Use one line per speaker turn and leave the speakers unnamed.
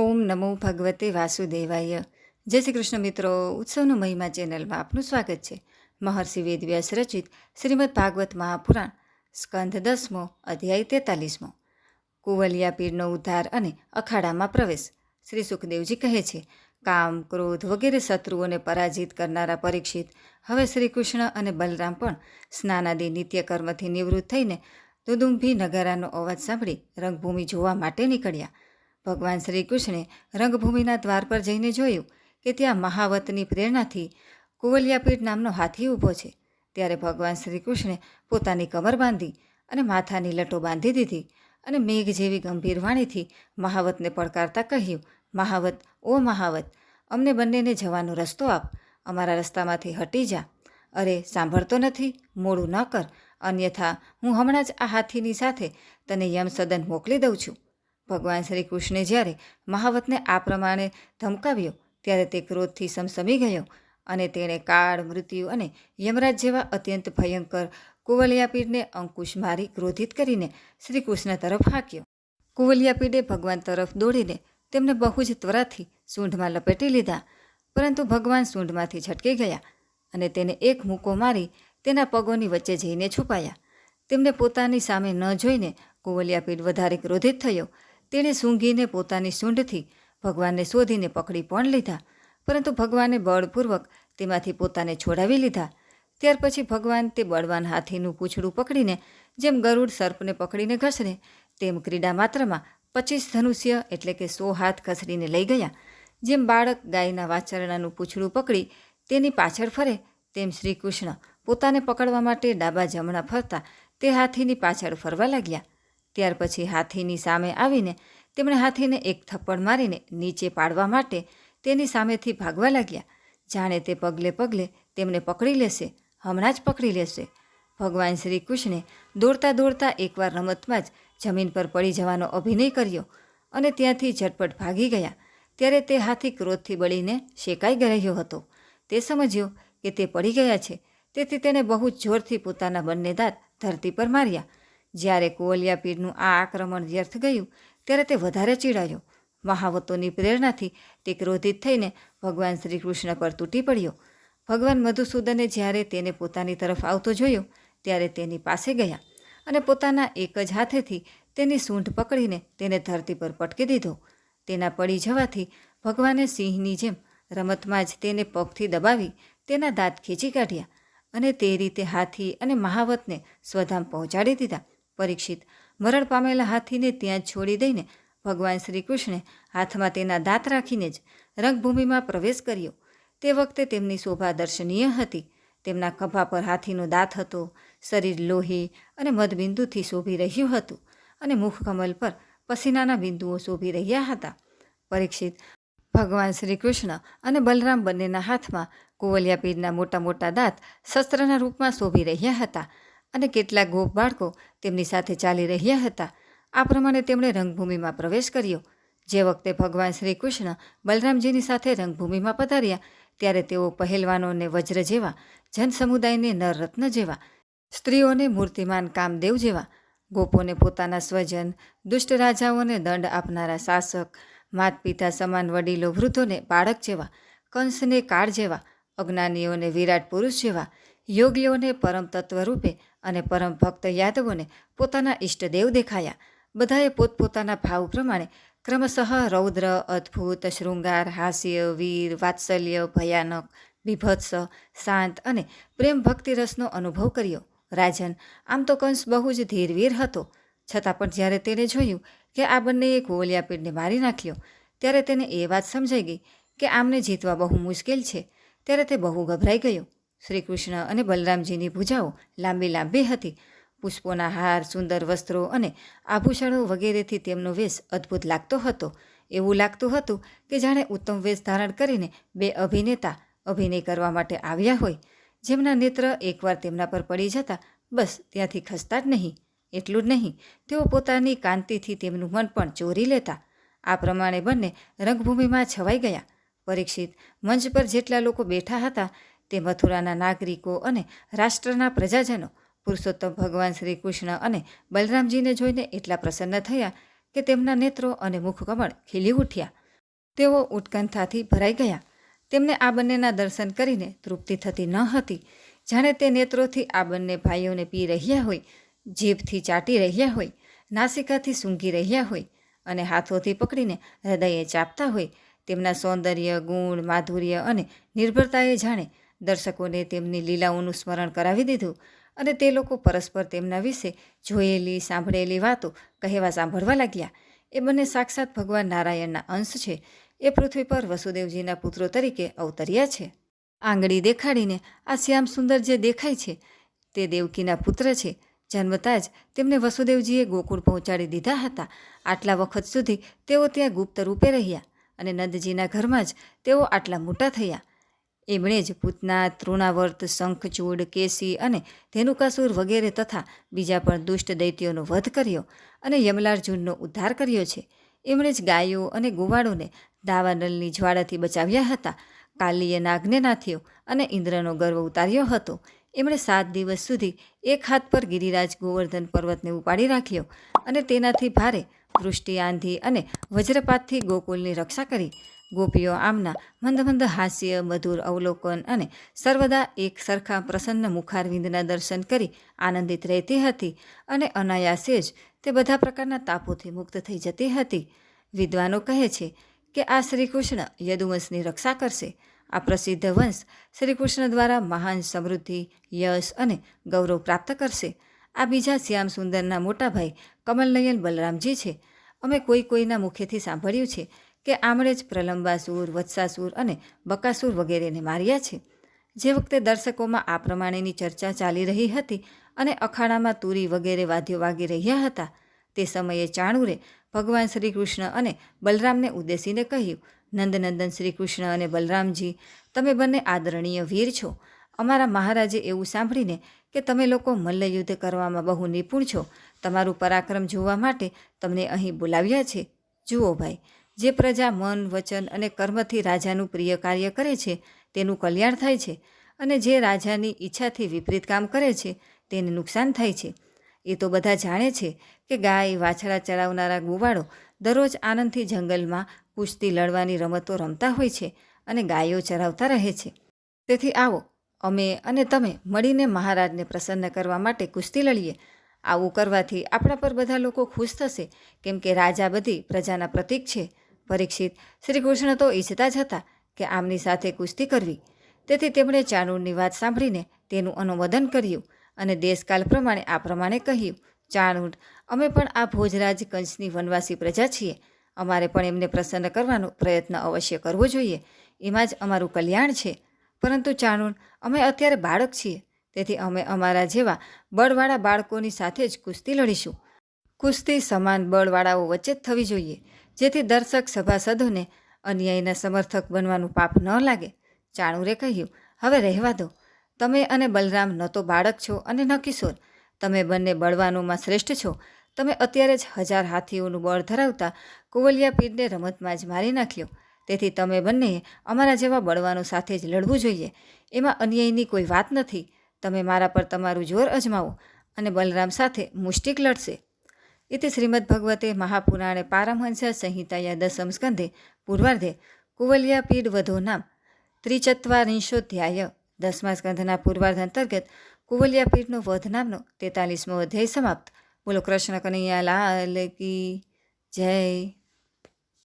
ઓમ નમો ભગવતે વાસુદેવાય. જય શ્રી કૃષ્ણ મિત્રો, ઉત્સવનો મહિમા ચેનલમાં આપનું સ્વાગત છે. મહર્ષિ વેદવ્યાસ રચિત શ્રીમદ ભાગવત મહાપુરાણ સ્કંધ દસમો, અધ્યાય તેતાલીસમો. કુવલિયા પીરનો ઉદ્ધાર અને અખાડામાં પ્રવેશ. શ્રી સુખદેવજી કહે છે, કામ, ક્રોધ વગેરે શત્રુઓને પરાજિત કરનારા પરીક્ષિત. હવે શ્રી કૃષ્ણ અને બલરામ પણ સ્નાનાદિ નિત્યકર્મથી નિવૃત્ત થઈને દુદુંભી નગારાનો અવાજ સાંભળી રંગભૂમિ જોવા માટે નીકળ્યા. ભગવાન શ્રી કૃષ્ણે રંગભૂમિના દ્વાર પર જઈને જોયું કે ત્યાં મહાવતની પ્રેરણાથી કુવલિયાપીઠ નામનો હાથી ઊભો છે. ત્યારે ભગવાન શ્રી કૃષ્ણે પોતાની કમર બાંધી અને માથાની લટો બાંધી દીધી અને મેઘ જેવી ગંભીર વાણીથી મહાવતને પડકારતા કહ્યું, મહાવત, ઓ મહાવત, અમને બંનેને જવાનો રસ્તો આપ. અમારા રસ્તામાંથી હટી જા. અરે, સાંભળતો નથી, મોડું ન કર. અન્યથા હું હમણાં જ આ હાથીની સાથે તને યમસદન મોકલી દઉં છું. ભગવાન શ્રી કૃષ્ણે જ્યારે મહાવતને આ પ્રમાણે ધમકાવ્યો, ત્યારે તે ક્રોધથી સમસમી ગયો અને તેણે કાળ, મૃત્યુ અને યમરાજ જેવા અત્યંત ભયંકર કુવલિયાપીડને અંકુશ મારી ક્રોધિત કરીને શ્રી કૃષ્ણ તરફ હાંક્યો. કુવલિયાપીડે ભગવાન તરફ દોડીને તેમને બહુ જ ત્વરાથી સૂંઢમાં લપેટી લીધા, પરંતુ ભગવાન સૂંઢમાંથી છટકી ગયા અને તેને એક મૂકો મારી તેના પગોની વચ્ચે જઈને છુપાયા. તેમને પોતાની સામે ન જોઈને કુવલિયાપીડ વધારે ક્રોધિત થયો તેણે સૂંઘીને પોતાની સૂંઢથી ભગવાનને શોધીને પકડી પણ લીધા. પરંતુ ભગવાને બળપૂર્વક તેમાંથી પોતાને છોડાવી લીધા. ત્યાર પછી ભગવાન તે બળવાન હાથીનું પૂંછડું પકડીને, જેમ ગરુડ સર્પને પકડીને ઘસરે, તેમ ક્રીડા માત્રમાં પચીસ ધનુષ્ય એટલે કે સો હાથ ઘસડીને લઈ ગયા. જેમ બાળક ગાયના વાછરણાનું પૂંછડું પકડી તેની પાછળ ફરે, તેમ શ્રી કૃષ્ણ પોતાને પકડવા માટે ડાબા જમણા ફરતા તે હાથીની પાછળ ફરવા લાગ્યા. ત્યાર પછી હાથીની સામે આવીને તેમણે હાથીને એક થપ્પડ મારીને નીચે પાડવા માટે તેની સામેથી ભાગવા લાગ્યા. જાણે તે પગલે પગલે તેમને પકડી લેશે, હમણાં જ પકડી લેશે. ભગવાન શ્રી કૃષ્ણે દોડતા દોડતા એકવાર રમતમાં જ જમીન પર પડી જવાનો અભિનય કર્યો અને ત્યાંથી ઝટપટ ભાગી ગયા. ત્યારે તે હાથી ક્રોધથી બળીને શેકાઈ રહ્યો હતો. તે સમજ્યો કે તે પડી ગયા છે. તેથી તેણે બહુ જોરથી પોતાના બંને દાંત ધરતી પર માર્યા. જ્યારે કોવલિયા પીરનું આ આક્રમણ વ્યર્થ ગયું, ત્યારે તે વધારે ચીડાયો. મહાવતોની પ્રેરણાથી તે ક્રોધિત થઈને ભગવાન શ્રી કૃષ્ણ પર તૂટી પડ્યો. ભગવાન મધુસૂદને જ્યારે તેને પોતાની તરફ આવતો જોયો, ત્યારે તેની પાસે ગયા અને પોતાના એક જ હાથેથી તેની સૂંઢ પકડીને તેને ધરતી પર પટકી દીધો. તેના પડી જવાથી ભગવાને સિંહની જેમ રમતમાં જ તેને પગથી દબાવી તેના દાંત ખેંચી કાઢ્યા અને તે રીતે હાથી અને મહાવતને સ્વધામ પહોંચાડી દીધા. પરીક્ષિત. મરણ પામેલા હાથીને ત્યાં છોડી દઈને ભગવાન શ્રી કૃષ્ણે હાથમાં તેના દાંત રાખીને જ રંગભૂમિમાં પ્રવેશ કર્યો. તે વખતે તેમની શોભા દર્શનીય હતી. તેમના ખભા પર હાથીનો દાંત હતો. શરીર લોહી અને મધબિંદુથી શોભી રહ્યું હતું અને મુખકમલ પર પસીનાના બિંદુઓ શોભી રહ્યા હતા. પરીક્ષિત. ભગવાન શ્રી કૃષ્ણ અને બલરામ બંનેના હાથમાં કુવલિયા પીરના મોટા મોટા દાંત શસ્ત્રના રૂપમાં શોભી રહ્યા હતા. અને કેટલાક ગોપ બાળકો તેમની સાથે ચાલી રહ્યા હતા. આ પ્રમાણે તેમણે રંગભૂમિમાં પ્રવેશ કર્યો. જે વખતે ભગવાન શ્રી કૃષ્ણ બલરામજીની સાથે રંગભૂમિમાં પધાર્યા, ત્યારે તેઓ પહેલવાનોને વજ્ર જેવા, જનસમુદાયને નરરત્ન જેવા, સ્ત્રીઓને મૂર્તિમાન કામદેવ જેવા, ગોપોને પોતાના સ્વજન, દુષ્ટ રાજાઓને દંડ આપનારા શાસક માત પિતા સમાન વડીલો વૃદ્ધોને બાળક જેવા, કંસને કાળ જેવા, અજ્ઞાનીઓને વિરાટ પુરુષ જેવા યોગીઓને પરમ તત્વ રૂપે અને પરમ ભક્ત યાદવોને પોતાના ઈષ્ટદેવ દેખાયા. બધાએ પોતપોતાના ભાવ પ્રમાણે ક્રમશઃ રૌદ્ર, અદ્ભુત, શૃંગાર, હાસ્ય, વીર, વાત્સલ્ય, ભયાનક, બીભત્સ, શાંત અને પ્રેમ ભક્તિરસનો અનુભવ કર્યો. રાજન, આમ તો કંસ બહુ જ ધીરવીર હતો. છતાં પણ જ્યારે તેણે જોયું કે આ બંનેએ કુવલિયાપીડને મારી નાખ્યો, ત્યારે તેને એ વાત સમજાઈ ગઈ કે આમને જીતવા બહુ મુશ્કેલ છે. ત્યારે તે બહુ ગભરાઈ ગયો. શ્રી કૃષ્ણ અને બલરામજીની ભૂજાઓ લાંબી લાંબી હતી. પુષ્પોના હાર, સુંદર વસ્ત્રો અને આભૂષણો વગેરેથી તેમનો વેશ અદ્ભુત લાગતો હતો. એવું લાગતું હતું કે જાણે ઉત્તમ વેશ ધારણ કરીને બે અભિનેતા અભિનય કરવા માટે આવ્યા હોય. જેમના નેત્ર એકવાર તેમના પર પડી જતા બસ ત્યાંથી ખસતા જ નહીં. એટલું જ નહીં, તેઓ પોતાની કાંતિથી તેમનું મન પણ ચોરી લેતા. આ પ્રમાણે બંને રંગભૂમિમાં છવાઈ ગયા. પરીક્ષિત મંચ પર જેટલા લોકો બેઠા હતા તે મથુરાના નાગરિકો અને રાષ્ટ્રના પ્રજાજનો, પુરુષોત્તમ ભગવાન શ્રી કૃષ્ણ અને બલરામજીને જોઈને એટલા પ્રસન્ન થયા કે તેમના નેત્રો અને મુખકમળ ખીલી ઉઠ્યા. તેઓ ઉત્કંઠાથી ભરાઈ ગયા. તેમને આ બંનેના દર્શન કરીને તૃપ્તિ થતી ન હતી. જાણે તે નેત્રોથી આ બંને ભાઈઓને પી રહ્યા હોય, જીભથી ચાટી રહ્યા હોય, નાસિકાથી સૂંઘી રહ્યા હોય અને હાથોથી પકડીને હૃદયે ચાપતા હોય, તેમના સૌંદર્ય, ગુણ, માધુર્ય અને નિર્ભરતાએ જાણે દર્શકોને તેમની લીલાઓનું સ્મરણ કરાવી દીધું અને તે લોકો પરસ્પર તેમના વિશે જોયેલી, સાંભળેલી વાતો કહેવા સાંભળવા લાગ્યા. એ બંને સાક્ષાત ભગવાન નારાયણના અંશ છે. એ પૃથ્વી પર વસુદેવજીના પુત્રો તરીકે અવતર્યા છે. આંગળી દેખાડીને આ શ્યામ સુંદર જે દેખાય છે, તે દેવકીના પુત્ર છે. જન્મતા જ તેમને વસુદેવજીએ ગોકુળ પહોંચાડી દીધા હતા. આટલા વખત સુધી તેઓ ત્યાં ગુપ્ત રૂપે રહ્યા અને નંદજીના ઘરમાં જ તેઓ આટલા મોટા થયા. એમણે જ પૂતના તૃણાવર્ત, શંખચૂડ, કેસી અને ધેનુકાસુર વગેરે તથા બીજા પણ દુષ્ટ દૈત્યોનો વધ કર્યો અને યમલાર્જુનનો ઉદ્ધાર કર્યો છે. એમણે જ ગાયો અને ગોવાળોને દાવાનલની જ્વાળાથી બચાવ્યા હતા. કાલીએ નાગને નાથ્યો અને ઇન્દ્રનો ગર્વ ઉતાર્યો હતો. એમણે સાત દિવસ સુધી એક હાથ પર ગિરિરાજ ગોવર્ધન પર્વતને ઉપાડી રાખ્યો અને તેનાથી ભારે વૃષ્ટિ આંધી અને વજ્રપાતથી ગોકુલની રક્ષા કરી. ગોપીઓ આમના મંદ મંદ હાસ્ય, મધુર અવલોકન અને સર્વદા એક સરખા પ્રસન્ન મુખારવિંદના દર્શન કરી આનંદિત રહેતી હતી અને અનાયાસે જ તે બધા પ્રકારના તાપોથી મુક્ત થઈ જતી હતી. વિદ્વાનો કહે છે કે આ શ્રીકૃષ્ણ યદુવંશની રક્ષા કરશે. આ પ્રસિદ્ધ વંશ શ્રીકૃષ્ણ દ્વારા મહાન સમૃદ્ધિ, યશ અને ગૌરવ પ્રાપ્ત કરશે. આ બીજા શ્યામ સુંદરના મોટા ભાઈ કમલનયન બલરામજી છે. અમે કોઈ કોઈના મુખેથી સાંભળ્યું છે કે આમણે જ પ્રલંબાસુર વત્સાસુર અને બકાસુર વગેરેને માર્યા છે. જે વખતે દર્શકોમાં આ પ્રમાણેની ચર્ચા ચાલી રહી હતી અને અખાડામાં તુરી વગેરે વાદ્યો વાગી રહ્યા હતા, તે સમયે ચાણુરે ભગવાન શ્રી કૃષ્ણ અને બલરામને ઉદ્દેશીને કહ્યું, નંદનંદન શ્રી કૃષ્ણ અને બલરામજી, તમે બંને આદરણીય વીર છો. અમારા મહારાજે એવું સાંભળીને કે તમે લોકો મલ્લયુદ્ધ કરવામાં બહુ નિપુણ છો. તમારું પરાક્રમ જોવા માટે તમને અહીં બોલાવ્યા છે. જુઓ ભાઈ જે પ્રજા મન, વચન અને કર્મથી રાજાનું પ્રિય કાર્ય કરે છે, તેનું કલ્યાણ થાય છે અને જે રાજાની ઈચ્છાથી વિપરીત કામ કરે છે, તેને નુકસાન થાય છે. એ તો બધા જાણે છે કે ગાય વાછડા ચરાવનારા ગોવાળો દરરોજ આનંદથી જંગલમાં કુસ્તી લડવાની રમતો રમતા હોય છે અને ગાયો ચરાવતા રહે છે. તેથી આવો, અમે અને તમે મળીને મહારાજને પ્રસન્ન કરવા માટે કુસ્તી લડીએ. આવું કરવાથી આપણા પર બધા લોકો ખુશ થશે, કેમ કે રાજા બધી પ્રજાના પ્રતીક છે. પરીક્ષિત. શ્રી કૃષ્ણ તો ઈચ્છતા જ હતા કે આમની સાથે કુસ્તી કરવી. તેથી તેમણે ચાણૂરની વાત સાંભળીને તેનું અનુમોદન કર્યું અને દેશકાલ પ્રમાણે આ પ્રમાણે કહ્યું ચાણૂર અમે પણ આ ભોજરાજ કંચની વનવાસી પ્રજા છીએ. અમારે પણ એમને પ્રસન્ન કરવાનો પ્રયત્ન અવશ્ય કરવો જોઈએ. એમાં જ અમારું કલ્યાણ છે. પરંતુ ચાણૂર અમે અત્યારે બાળક છીએ. તેથી અમે અમારા જેવા બળવાળા બાળકોની સાથે જ કુસ્તી લડીશું. કુસ્તી સમાન બળવાળાઓ વચ્ચે જ થવી જોઈએ. જેથી દર્શક સભાસદોને અન્યાયના સમર્થક બનવાનું પાપ ન લાગે. ચાણુરે કહ્યું, હવે રહેવા દો. તમે અને બલરામ ન તો બાળક છો અને ન કિશોર. તમે બંને બળવાનોમાં શ્રેષ્ઠ છો. તમે અત્યારે જ હજાર હાથીઓનું બળ ધરાવતા કુવલિયા પીરને રમતમાં જ મારી નાખ્યો. તેથી તમે બંનેએ અમારા જેવા બળવાનો સાથે જ લડવું જોઈએ. એમાં અન્યાયની કોઈ વાત નથી. તમે મારા પર તમારું જોર અજમાવો અને બલરામ સાથે મુષ્ટિક લડશે. इति श्रीमद्भगवते महापुराणे पारमहंस संहिताया दशम स्कन्धे पूर्वार्धे कुवल्यापीड वधो नाम ત્રિચત્વારિંશોધ્યાય દસમા સ્કંધના પૂર્વાર્ધ અંતર્ગત કુવલ્યાપીઠનો વધ નામનો તેતાલીસમો અધ્યાય સમાપ્ત બોલો કૃષ્ણ કનૈયા લાલ કી જય